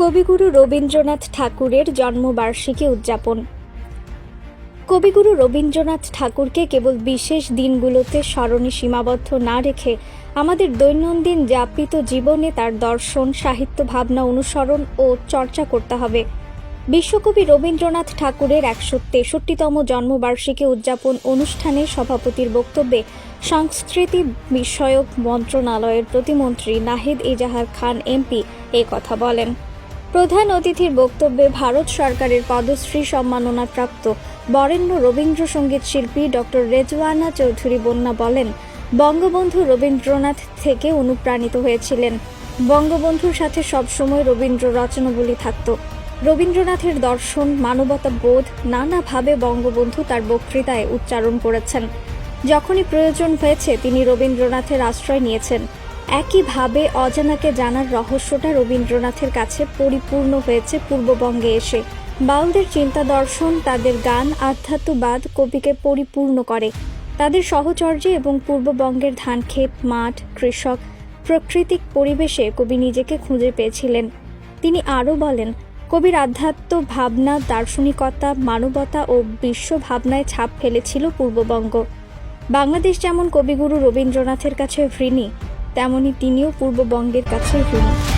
কবিগুরু রবীন্দ্রনাথ ঠাকুরের জন্মবার্ষিকী উদযাপন। কবিগুরু রবীন্দ্রনাথ ঠাকুরকে কেবল বিশেষ দিনগুলোতে স্মরণে সীমাবদ্ধ না রেখে আমাদের দৈনন্দিন যাপিত জীবনে তার দর্শন, সাহিত্য ভাবনা অনুসরণ ও চর্চা করতে হবে। বিশ্বকবি রবীন্দ্রনাথ ঠাকুরের একশো তেষট্টিতম জন্মবার্ষিকী উদযাপন অনুষ্ঠানে সভাপতির বক্তব্যে সংস্কৃতি বিষয়ক মন্ত্রণালয়ের প্রতিমন্ত্রী নাহিদ ইজাহার খান এমপি এই কথা বলেন। প্রধান অতিথির বক্তব্যে ভারত সরকারের পদশ্রী সম্মাননাপ্রাপ্ত বরেণ্য রবীন্দ্রসঙ্গীত শিল্পী ডক্টর রেজওয়ানা চৌধুরী বন্যা বলেন, বঙ্গবন্ধু রবীন্দ্রনাথ থেকে অনুপ্রাণিত হয়েছিলেন। বঙ্গবন্ধুর সাথে সবসময় রবীন্দ্র রচনাবলী থাকত। রবীন্দ্রনাথের দর্শন, মানবতা বোধ নানাভাবে বঙ্গবন্ধু তার বক্তৃতায় উচ্চারণ করেছেন। যখনই প্রয়োজন হয়েছে, তিনি রবীন্দ্রনাথের আশ্রয় নিয়েছেন। একইভাবে অজানাকে জানার রহস্যটা রবীন্দ্রনাথের কাছে পরিপূর্ণ হয়েছে পূর্ববঙ্গে এসে। বাউলদের চিন্তা দর্শন, তাদের গান, আধ্যাত্মবাদ কবিকে পরিপূর্ণ করে। তাদের সহচর্যে এবং পূর্ববঙ্গের ধানক্ষেত, মাঠ, কৃষক, প্রাকৃতিক পরিবেশে কবি নিজেকে খুঁজে পেয়েছিলেন। তিনি আরও বলেন, কবির আধ্যাত্ম ভাবনা, দার্শনিকতা, মানবতা ও বিশ্ব ভাবনায় ছাপ ফেলেছিল পূর্ববঙ্গ। বাংলাদেশ যেমন কবিগুরু রবীন্দ্রনাথের কাছে ঋণী তেমনি তিনিও পূর্ববঙ্গের কাছে ঋণী।